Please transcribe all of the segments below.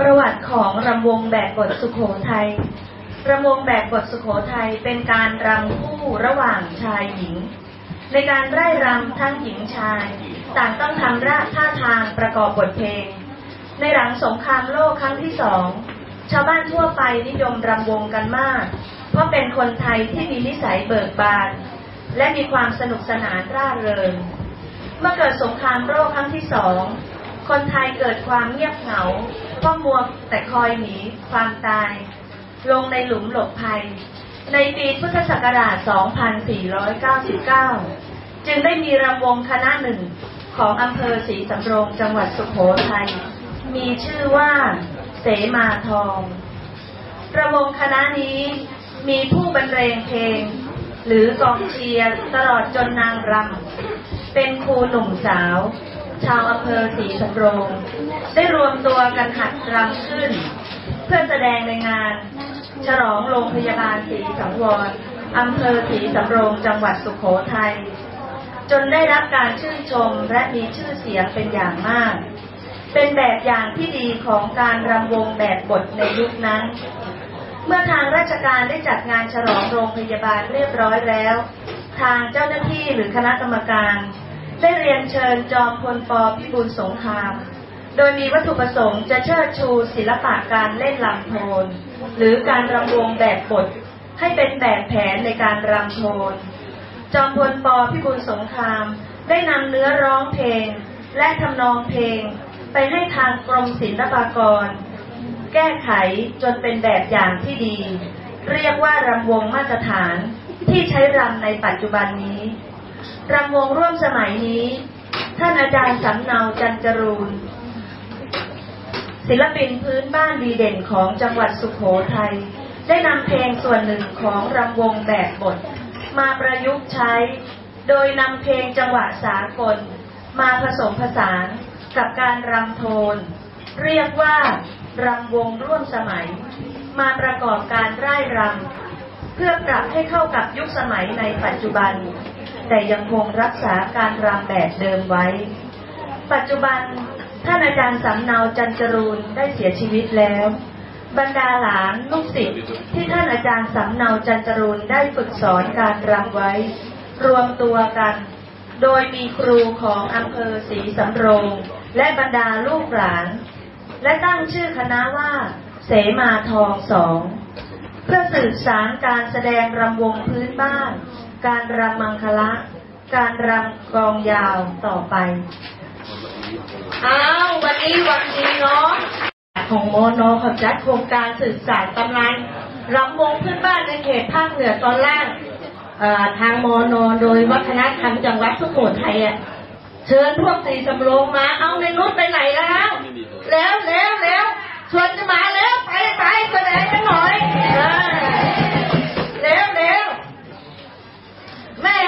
ประวัติของรำวงแบบบทสุโขทัยรำวงแบบบทสุโขทัยเป็นการรำคู่ระหว่างชายหญิง ในการไร่รำทั้งหญิงชาย ต่างต้องทำร่าท่าทางประกอบบทเพลง ในหลังสงครามโลกครั้งที่สอง ชาวบ้านทั่วไปนิยมรำวงกันมาก เพราะเป็นคนไทยที่มีนิสัยเบิกบาน และมีความสนุกสนานร่าเริง เมื่อเกิดสงครามโลกครั้งที่สอง คนไทยเกิดความเงียบเหงา เพราะมัวแต่คอยหนีความตาย ลงในหลุมหลบภัย ในปีพุทธศักราช 2499 จึงได้มีรำวงคณะหนึ่งของอำเภอศรีสำโรงจังหวัดสุโขทัย มีชื่อว่า เสมาทองระวงคณะนี้มีผู้บรรเลงเพลง หรือกองเชียร์ตลอดจนนางรำเป็นครูหนุ่มสาว ชาวอำเภอศรีสำโรง ได้รวมตัวกันหัดรำขึ้น เพื่อแสดงในงาน ฉลองโรงพยาบาลศรีสังวรอำเภอศรีสำโรงจังหวัดสุโขทัยจนได้รับการชื่นชมและมีชื่อเสียงเป็นอย่างมาก เป็นแบบอย่างที่ดีของการรำวงแบบบทในยุคนั้น เมื่อทางราชการได้จัดงานฉลองโรงพยาบาลเรียบร้อยแล้ว ทางเจ้าหน้าที่หรือคณะกรรมการ ได้เรียนเชิญจอมพลปพิบูลสงคราม โดยมีวัตถุประสงค์จะเชิดชูศิลปะการเล่นลำโทน หรือการรำวงแบบบทให้เป็นแบบแผนในการรำโทน จอมพลปพิบูลสงคราม ได้นำเนื้อร้องเพลง และทำนองเพลง ไปให้ทางกรมศิลปากร แก้ไขจนเป็นแบบอย่างที่ดี เรียกว่ารำวงมาตรฐานที่ใช้รำในปัจจุบันนี้ รำวงร่วมสมัยนี้ ท่านอาจารย์สำเนาจันจรูน ศิลปินพื้นบ้านดีเด่นของจังหวัดสุขโขทัยได้นำเพลงส่วนหนึ่งของรำวงแบบบท มาประยุกต์ใช้ โดยนำเพลงจังหวะสากล มาผสมผสานกับการรำโทน เรียกว่ารำวงร่วมสมัย มาประกอบการร่ายรำ พื่อปรับให้เข้ากับยุคสมัยในปัจจุบัน แต่ยังคงรักษาการรำแบบเดิมไว้ ปัจจุบันท่านอาจารย์สำเนาจันจรูนได้เสียชีวิตแล้ว บรรดาหลานลูกศิษย์ที่ท่านอาจารย์สำเนาจันจรูนได้ฝึกสอนการรำไว้ รวมตัวกัน โดยมีครูของอำเภอศรีสำโรง และบรรดาลูกหลาน และตั้งชื่อคณะว่า เสมาทองสอง เพื่อสืบสารการแสดงรำวงพื้นบ้าน การรำมังคละ การรำกองยาวต่อไป อ้าววันนี้วันดีเนาะของโมโนเขาจัดโครงการสื่อสารตำนานรำวงพื้นบ้านในเขตภาคเหนือตอนล่างทางโมโนโดยวัฒนธรรมจังหวัดสุโขทัยอะเชิญพวกสีสำโรงมา เอาในนุชไปไหนแล้ว แล้วแล้วแล้ว ชวนจะมาแล้วไปไปแสดงกันหน่อยเออแล้วแล้วแม่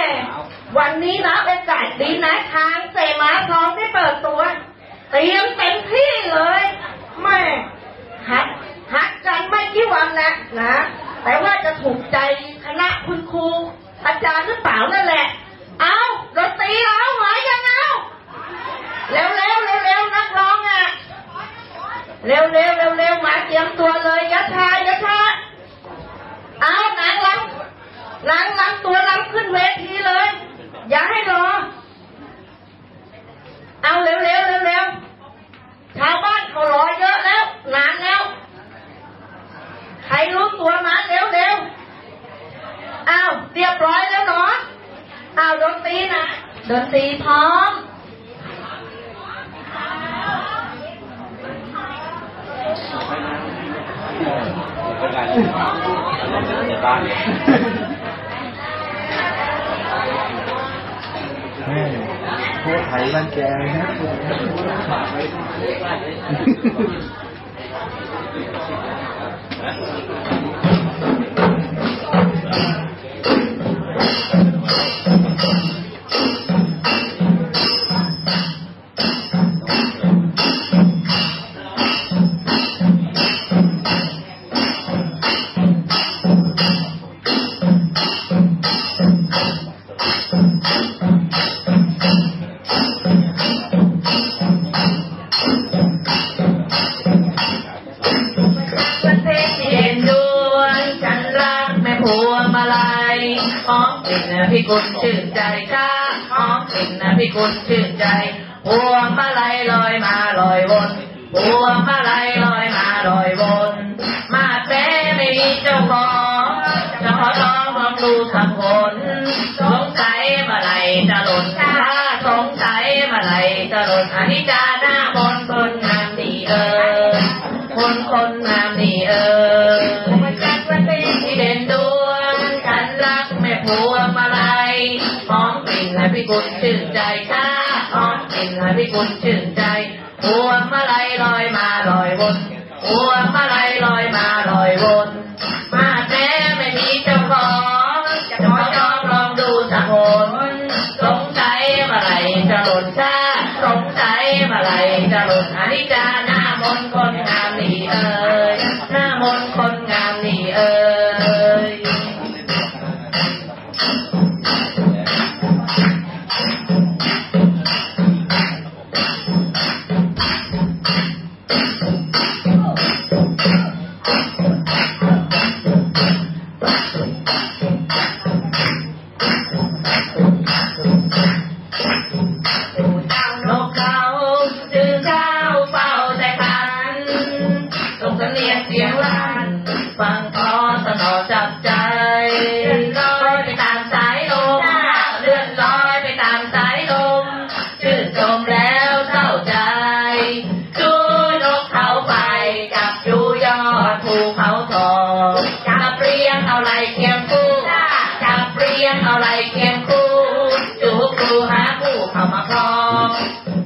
วันนี้นะโอกาสดีนะทางเสมาทองได้เปิดตัว เตรียมเต็มที่เลยแม่หัดหัดกันไม่กี่วันนะนะแต่ว่าจะถูกใจคณะคุณครูอาจารย์หรือเปล่านั่นแหละ เอาดนตรีเอาหมายยังเอาเร็วเร็วเร็วเร็วนักร้องอะ เร็วเร็วเร็วเร็วมาเตรียมตัวเลยยัดชายัดชาเอานางรำนางรำตัวรำขึ้นเวทีเลย อย่าให้รอ เอาเร็วเร็วเร็วเร็วชาวบ้านเขารอเยอะแล้วนานแล้ว ใครรู้ตัวมาเร็วเร็วเอาเรียบร้อยแล้วเนาะเอาดนตรีนะดนตรีพร้อม เป็นไรในบ้านแม่โทษไถรังแกนะ ลัยลอยมาลอยวนพวงมาลัยลอยมาลอยวน มาแต้ไม่มีเจ้าของจะขอร้องลองดูสักคนสงสัยมาไหลจะหล่นถ้าสงสัยมาไหลจะหล่นอนิจจาหน้าบนคนงามดีเออคนคนงามดีเออ นะพิกุลชื่นใจชาหอมกลิ่นนะพิกุลชื่นใจพวงมาลัยลอยมาลอยวนพวงมาลัยลอย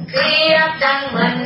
Hirap ng man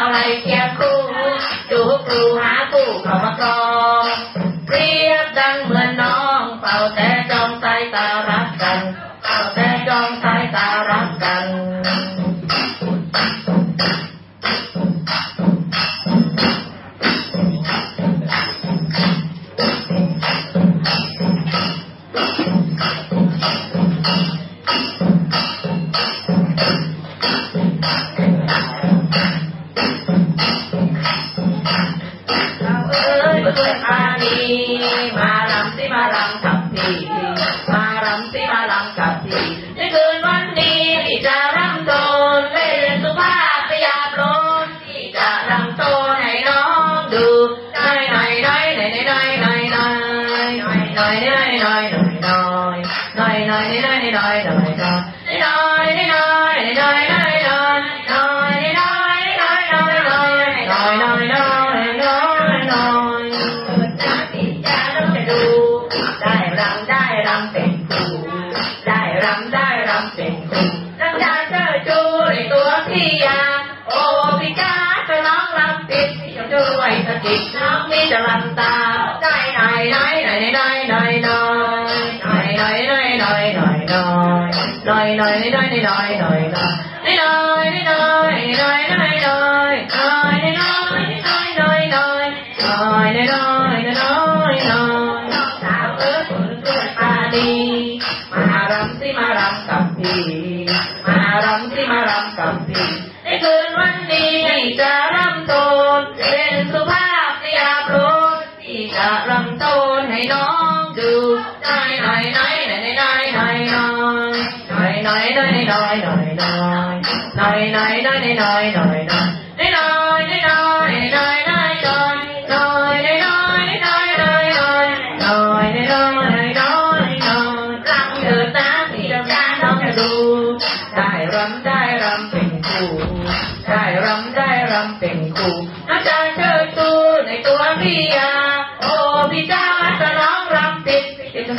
เอาไรแก่ยบคู่จูครูหาคู่เข้ามากองเรียบดังเหมือนน้องเป่าแต่จองใจตารักกันเป่าแต่จองใจ Mani Malam Timalang รำได้รำเสร็จรำได้เจอจูในตัวพี่ยาโอ้พี่จ้าจะร้องรำติดพี่จะด้วยสติดน้องนี่จะรำตาได้ไหนไหนไหนไหนไหนไหนไหนไหนไหนไหนไหนไหนไหนไหนไหนไหนไหนไหนไหน คืนวันนี้จะรำต้นเป็นสุภาพในอาบรดที่จะรำต้นให้น้องดูหน่อยหน่อยหน่อยหน่อยหน่อยหน่อยหน่อยหน่อยหน่อยหน่อยหน่อยหน่อยหน่อยหน่อยหน่อยหน่อยหน่อยหน่อย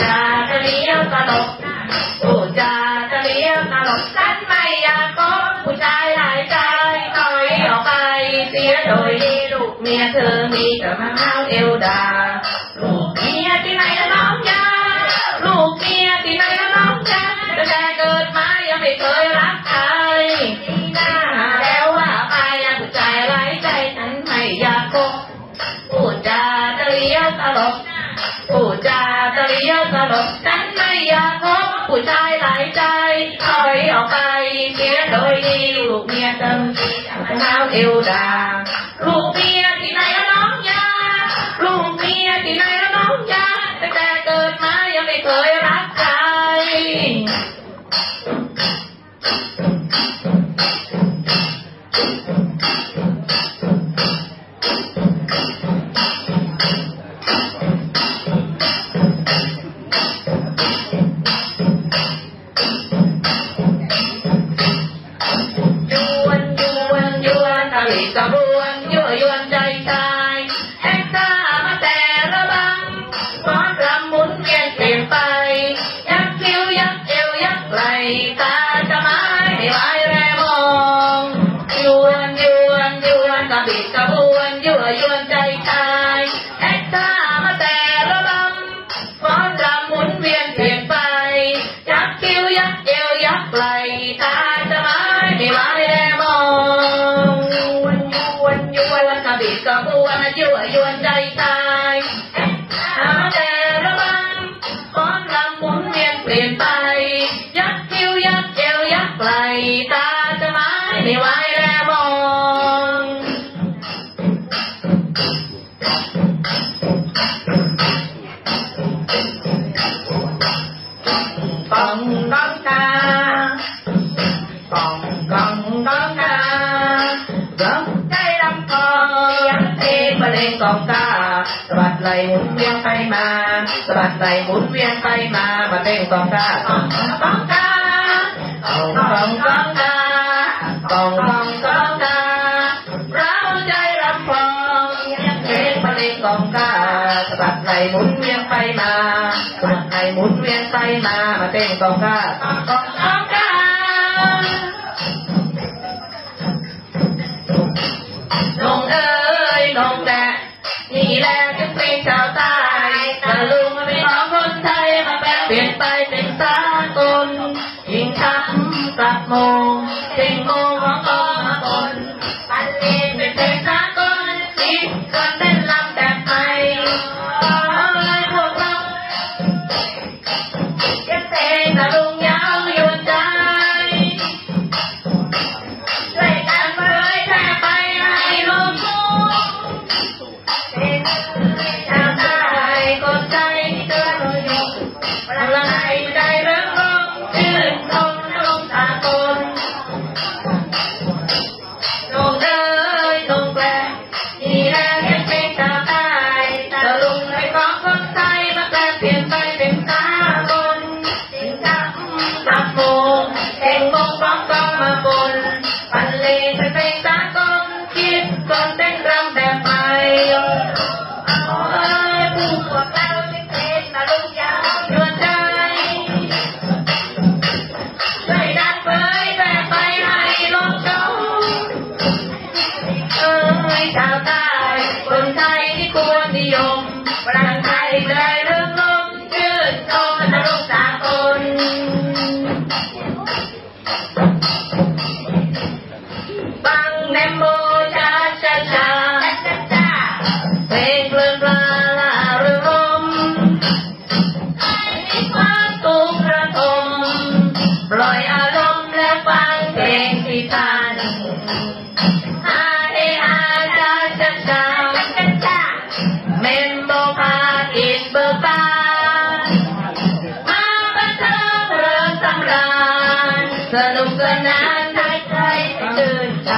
จาจะเลียวตลกผู้จาจะเลียวตลกฉันไม่อยากคบผู้ชายหลายใจต่อยออกไป เสียโดยดีลูกเมียเธอมีแต่มาเมวเอวดา ลูกเมียที่ไหนละน้องยาลูกเมียที่ไหนละน้องจันแต่เกิดมายังไม่เคยรักใคร ปู่จาตะเลียตลบฉันไม่อยากพบผู้ชายหลายใจถอยออกไปเมียโดยดีลูกเมียเติมจีจะมาเอวดาลูกเมียที่ไหนน้องยาลูกเมียที่ไหนน้องยาแต่แต่เกิดมายังไม่เคยรักใคร Margarita หมุนเวียนไปมาสะบัดไหลหมุนเวียนไปมามาเต้นกองตาตองกองตาตองตองกองตาตองตองกองตาเราใจรับฟองเพลงบัดเด้นกองตาสะบัดไหลหมุนเวียนไปมาสะบัดไหลหมุนเวียนไปมามาเต้นกองตาตองตองตอาลงเอ 嗯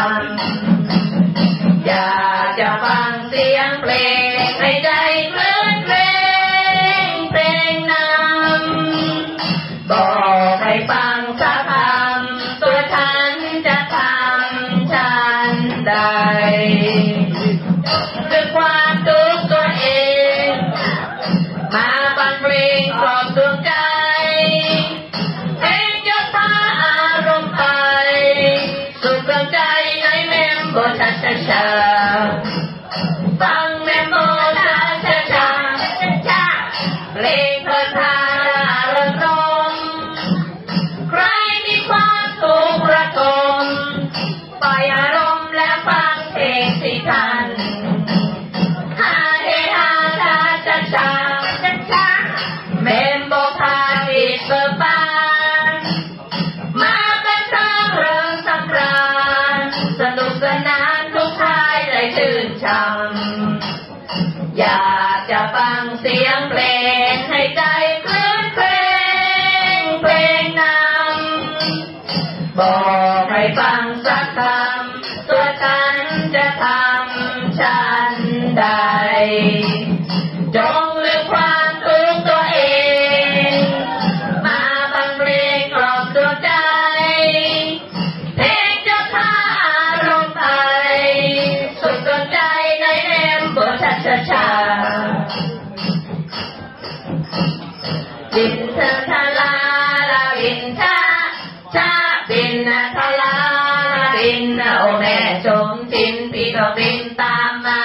honor ฟั ให้ใจคลื่นเพลงเพลงนำบอกให้ฟังสักคำตัวฉันจะทำฉันใด นนะทาลาลาบินนะโอแม่ชมจินพี่ก็บินตามมา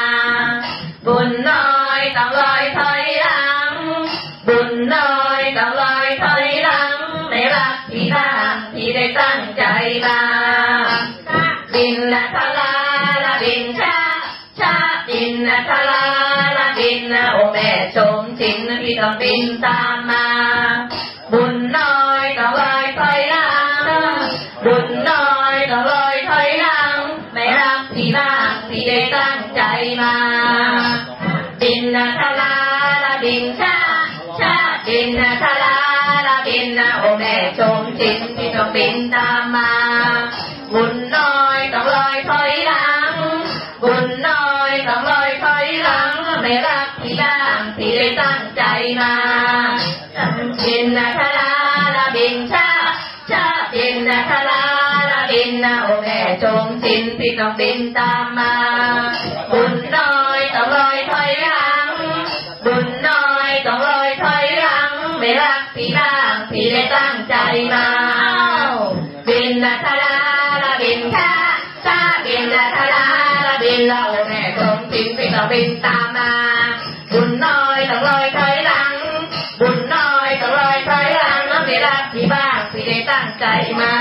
บุญน้อยต้องลอยถอยหลัง บุญน้อยต้องลอยถอยหลังไม่รักพี่บ้างพี่ได้ตั้งใจมาบินละทะลาละบินชาชาบินละทะลาละบินละโอแม่ชมจินพี่ต้องบินตามมา ได้ตั้งใจมา บินนะทลาละบินชาชาบินนะทลาละบินนะโอแม่ชมจินพี่ต้องบินตามมา บุญน้อยต้องลอยถอยหลัง บุญน้อยต้องลอยถอยหลังไม่รักพี่บ้างพี่ได้ตั้งใจมาบินนะทลาละบินชา นะโอแม่จงจินพี่ต้องบินตามมา บุญน้อยต้องลอยถอยหลัง บุญน้อยต้องลอยถอยหลัง ไม่รักพี่บ้างพี่ได้ตั้งใจมา บินนะทะลาละบินชาชาบินนะทะลาละบินละโอแม่จงจินพี่ต้องบินตามมา บุญน้อยต้องลอยถอยหลัง บุญน้อยต้องลอยถอยหลังไม่รักพี่บ้างพี่ได้ตั้งใจมา